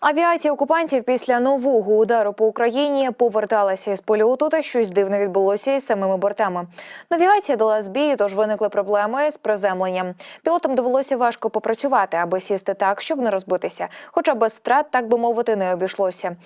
Авіація окупантів після нового удару по Україні поверталася із польоту, та щось дивне відбулося із самими бортами. Навігація дала збій, тож виникли проблеми з приземленням. Пілотам довелося важко попрацювати, аби сісти так, щоб не розбитися. Хоча без втрат, так би мовити, не обійшлося.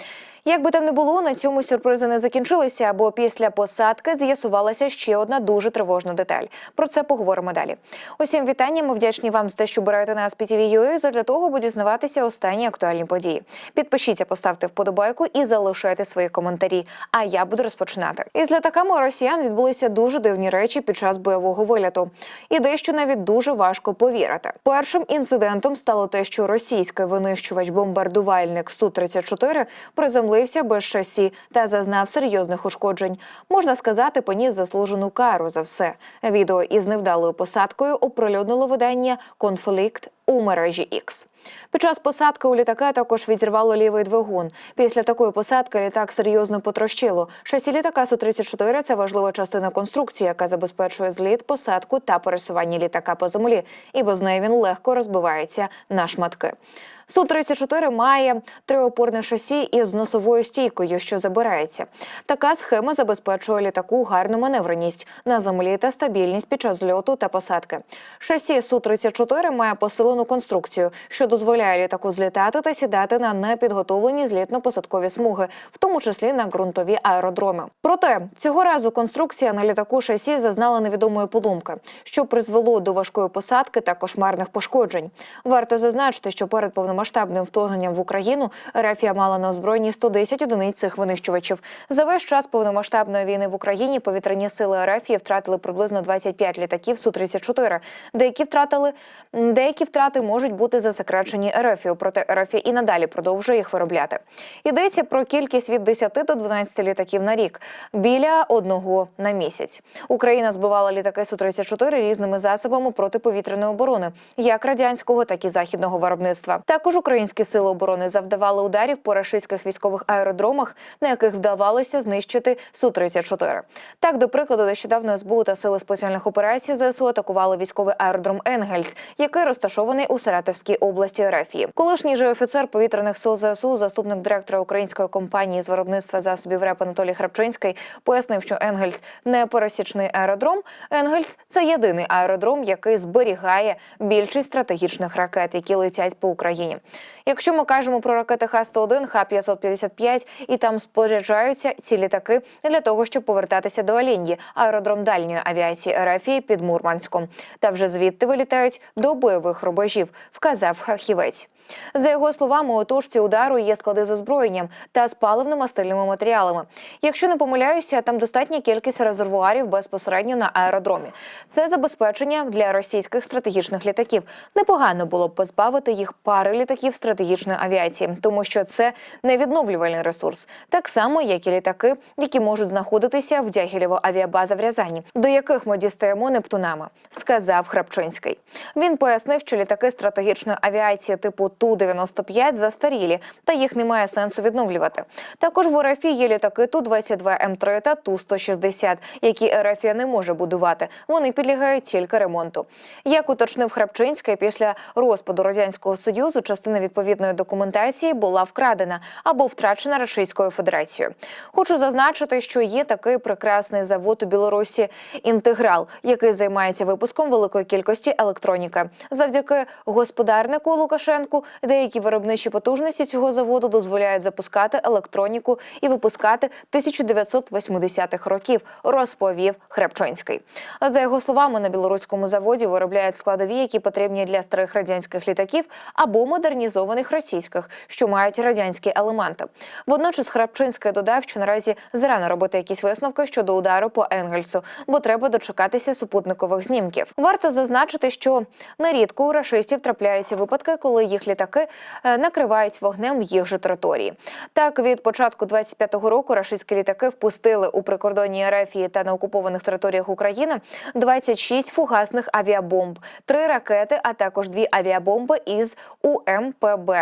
Як би там не було, на цьому сюрпризи не закінчилися, бо після посадки з'ясувалася ще одна дуже тривожна деталь. Про це поговоримо далі. Усім вітання. Ми вдячні вам за те, що берете нас TVUA, задля того, аби дізнаватися останні актуальні події. Підпишіться, поставте вподобайку і залишайте свої коментарі. А я буду розпочинати. Із літаками росіян відбулися дуже дивні речі під час бойового виліту. І дещо навіть дуже важко повірити. Першим інцидентом стало те, що російський винищувач-бомбардувальник су 34 приземлився без шасі та зазнав серйозних ушкоджень. Можна сказати, поніс заслужену кару за все. Відео із невдалою посадкою оприлюднило видання Конфлікт у мережі X. Під час посадки у літака також відірвало лівий двигун. Після такої посадки літак серйозно потрощило. Шасі літака Су-34 – це важлива частина конструкції, яка забезпечує зліт, посадку та пересування літака по землі, і без неї він легко розбивається на шматки. Су-34 має триопорне шасі із носовою стійкою, що забирається. Така схема забезпечує літаку гарну маневреність на землі та стабільність під час зльоту та посадки. Шасі Су-34 має посилену конструкцію, що дозволяє літаку злітати та сідати на непідготовлені злітно-посадкові смуги, в тому числі на ґрунтові аеродроми. Проте цього разу конструкція на літаку шасі зазнала невідомої поломки, що призвело до важкої посадки та кошмарних пошкоджень. Варто зазначити, що перед повномасштабним вторгненням в Україну Рефія мала на озброєнні 110 одиниць цих винищувачів. За весь час повномасштабної війни в Україні повітряні сили Рефії втратили приблизно 25 літаків Су-34. Деякі втратили деякі втрати можуть бути засекречені Рефію, проте Рефія і надалі продовжує їх виробляти. Йдеться про кількість від 10 до 12 літаків на рік, біля одного на місяць. Україна збивала літаки Су-34 різними засобами протиповітряної оборони, як радянського, так і західного виробництва. Також українські сили оборони завдавали ударів по рашистських військових аеродромах, на яких вдавалося знищити Су-34. Так, до прикладу, нещодавно СБУ та сили спеціальних операцій ЗСУ атакували військовий аеродром Енгельс, який розташований у Саратовській області Рефії. Колишній же офіцер повітряних сил ЗСУ, заступник директора української компанії з виробництва засобів РЕП Анатолій Храпчинський, пояснив, що Енгельс не пересічний аеродром. Енгельс це єдиний аеродром, який зберігає більшість стратегічних ракет, які летять по Україні. Якщо ми кажемо про ракети Х-101, Х-555, і там споряджаються ці літаки для того, щоб повертатися до Алінії, аеродром дальньої авіації РФ під Мурманськом. Та вже звідти вилітають до бойових рубежів, вказав фахівець. За його словами, у точці удару є склади з озброєнням та з паливно-мастильними матеріалами. Якщо не помиляюся, там достатня кількість резервуарів безпосередньо на аеродромі. Це забезпечення для російських стратегічних літаків. Непогано було б позбавити їх пари літаків стратегічної авіації, тому що це невідновлювальний ресурс, так само як і літаки, які можуть знаходитися в Дягілєво авіабаза в Рязані, до яких ми дістаємо нептунами, сказав Храпчинський. Він пояснив, що літаки стратегічної авіації типу Ту-95 застарілі, та їх немає сенсу відновлювати. Також в РФ є літаки Ту-22М3 та Ту-160, які РФ не може будувати. Вони підлягають тільки ремонту. Як уточнив Храпчинський, після розпаду радянського союзу частина відповідної документації була вкрадена або втрачена Російською Федерацією. Хочу зазначити, що є такий прекрасний завод у Білорусі інтеграл, який займається випуском великої кількості електроніки. Завдяки господарнику Лукашенку деякі виробничі потужності цього заводу дозволяють запускати електроніку і випускати 1980-х років, розповів Хребчинський. За його словами, на білоруському заводі виробляють складові, які потрібні для старих радянських літаків або модернізованих російських, що мають радянські елементи. Водночас Храпчинський додав, що наразі зарано робити якісь висновки щодо удару по Енгельсу, бо треба дочекатися супутникових знімків. Варто зазначити, що нерідко у рашистів трапляються випадки, коли їх літаки е, накривають вогнем їх же території. Так, від початку 25-го року рашистські літаки впустили у прикордонні Ерефії та на окупованих територіях України 26 фугасних авіабомб, три ракети, а також дві авіабомби із УМПБ.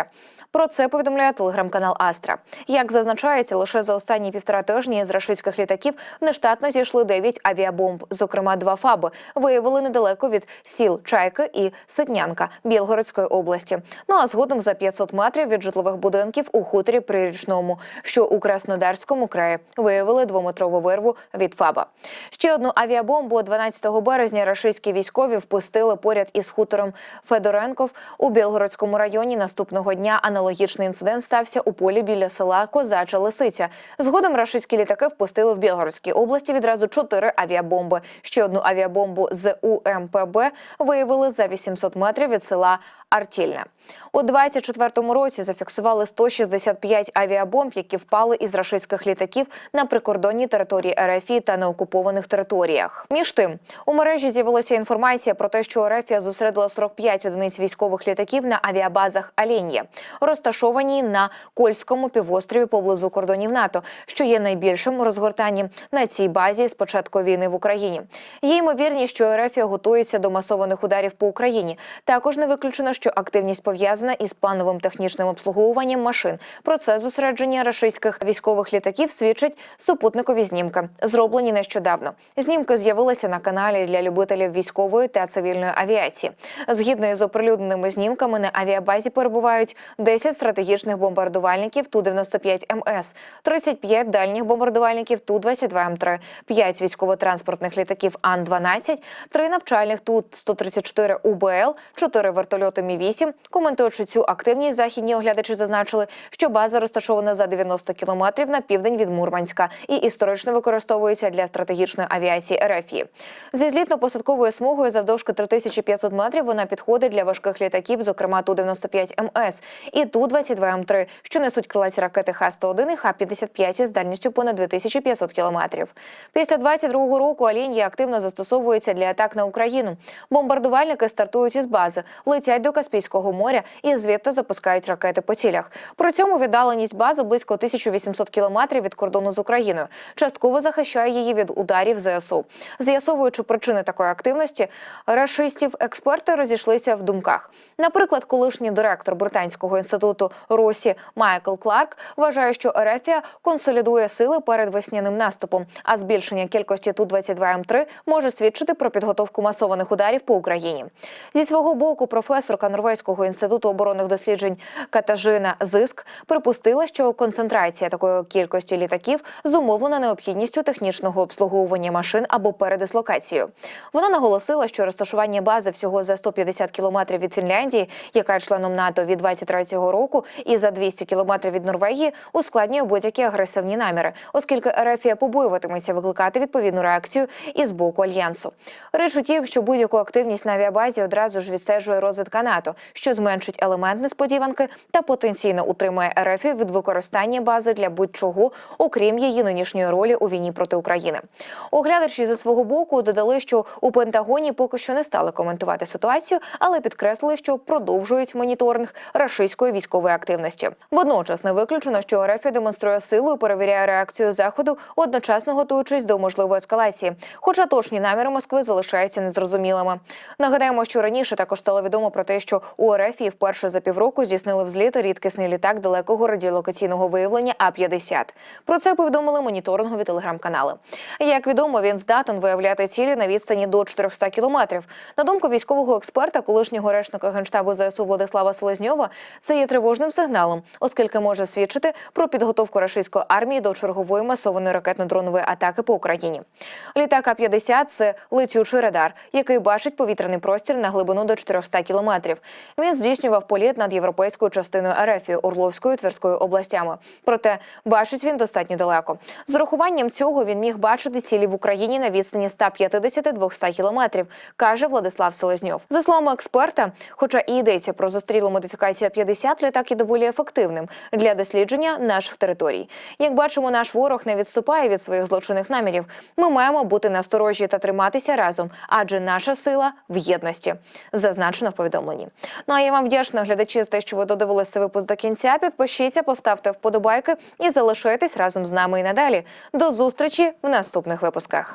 Про це повідомляє телеграм-канал Астра. Як зазначається, лише за останні півтора тижні з рашистських літаків нештатно зійшли 9 авіабомб, зокрема два фаби, виявили недалеко від сіл Чайки і Ситнянка Білгородської області. Ну а згодом за 500 метрів від житлових будинків у хуторі Прирічному, що у Краснодарському краї виявили двометрову вирву від ФАБа. Ще одну авіабомбу 12 березня рашистські військові впустили поряд із хутором Федоренков у Білгородському районі. Наступного дня аналогічний інцидент стався у полі біля села Козача Лисиця. Згодом рашистські літаки впустили в Білгородській області відразу чотири авіабомби. Ще одну авіабомбу з УМПБ виявили за 800 метрів від села Артільне. У 24-му році зафіксували 165 авіабомб, які впали із рашистських літаків на прикордонній території РФ та на окупованих територіях. Між тим, у мережі з'явилася інформація про те, що РФ зосередила 45 одиниць військових літаків на авіабазах Алін'є, розташованій на Кольському півострові поблизу кордонів НАТО, що є найбільшим у розгортанні на цій базі з початку війни в Україні. Є ймовірність, що РФ готується до масованих ударів по Україні. Також не виключено, що активність пов'язана із плановим технічним обслуговуванням машин. Про це зосередження рашистських військових літаків свідчать супутникові знімки, зроблені нещодавно. Знімки з'явилися на каналі для любителів військової та цивільної авіації. Згідно із оприлюдненими знімками, на авіабазі перебувають 10 стратегічних бомбардувальників Ту-95 МС, 35 дальніх бомбардувальників Ту-22М3, 5 військово-транспортних літаків Ан-12, 3 навчальних Ту-134 УБЛ, 4 вертольоти Мі-8. Коментуючи цю активність, західні оглядачі зазначили, що база розташована за 90 кілометрів на південь від Мурманська і історично використовується для стратегічної авіації РФ. Зі злітно-посадковою смугою завдовжки 3500 метрів вона підходить для важких літаків, зокрема Ту-95 МС і Ту-22М3, що несуть крилаті ракети Х-101 і Х-55 з дальністю понад 2500 кілометрів. Після 22-го року Алінія активно застосовується для атак на Україну. Бомбардувальники стартують із бази, летять до Каспійського моря і звідти запускають ракети по цілях. При цьому віддаленість бази близько 1800 кілометрів від кордону з Україною. Частково захищає її від ударів ЗСУ. З'ясовуючи причини такої активності, рашистів експерти розійшлися в думках. Наприклад, колишній директор британського інституту Росі Майкл Кларк вважає, що Ерефія консолідує сили перед весняним наступом, а збільшення кількості ту 22 м 3 може свідчити про підготовку масованих ударів по Україні. Зі свого боку, професорка Норвезького інституту оборонних досліджень Катажина Зиск припустила, що концентрація такої кількості літаків зумовлена необхідністю технічного обслуговування машин або передислокацією. Вона наголосила, що розташування бази всього за 150 кілометрів від Фінляндії, яка є членом НАТО від 23-го року, і за 200 кілометрів від Норвегії ускладнює будь-які агресивні наміри, оскільки Ерефія побоюватиметься викликати відповідну реакцію із боку альянсу. Річ у тім, що будь-яку активність на авіабазі одразу ж відстежує розвідка НАТО, що зменшить елемент несподіванки та потенційно утримує РФ від використання бази для будь-чого, окрім її нинішньої ролі у війні проти України. Оглядачі за свого боку додали, що у Пентагоні поки що не стали коментувати ситуацію, але підкреслили, що продовжують моніторинг рашистської військової активності. Водночас не виключено, що РФ демонструє силу і перевіряє реакцію заходу, одночасно готуючись до можливої ескалації. Хоча точні наміри Москви залишаються незрозумілими. Нагадаємо, що раніше також стало відомо про те, що у РФ вперше за півроку здійснили взліт рідкісний літак далекого радіолокаційного виявлення А 50 Про це повідомили моніторингові телеграм-канали. Як відомо, він здатен виявляти цілі на відстані до 400 кілометрів. На думку військового експерта, колишнього речника генштабу ЗСУ Владислава Селезньова, це є тривожним сигналом, оскільки може свідчити про підготовку рашистської армії до чергової масованої ракетно-дронової атаки по Україні. Літак А-50 – це летючий радар, який бачить повітряний простір на глибину до 400 кілометрів. Він здійснював політ над європейською частиною РФ, Орловською Тверською областями. Проте бачить він достатньо далеко. З урахуванням цього він міг бачити цілі в Україні на відстані 150-200 кілометрів, каже Владислав Селезньов. За словами експерта, хоча і йдеться про застрілу модифікацію А-50, літак є доволі ефективним для дослідження наших територій. Як бачимо, наш ворог не відступає від своїх злочинних намірів. Ми маємо бути насторожі та триматися разом, адже наша сила в єдності. Зазначено в повідомленні. Ну а я вам вдячна глядачі за те, що ви додивилися випуск до кінця. Підпишіться, поставте вподобайки і залишайтесь разом з нами і надалі. До зустрічі в наступних випусках.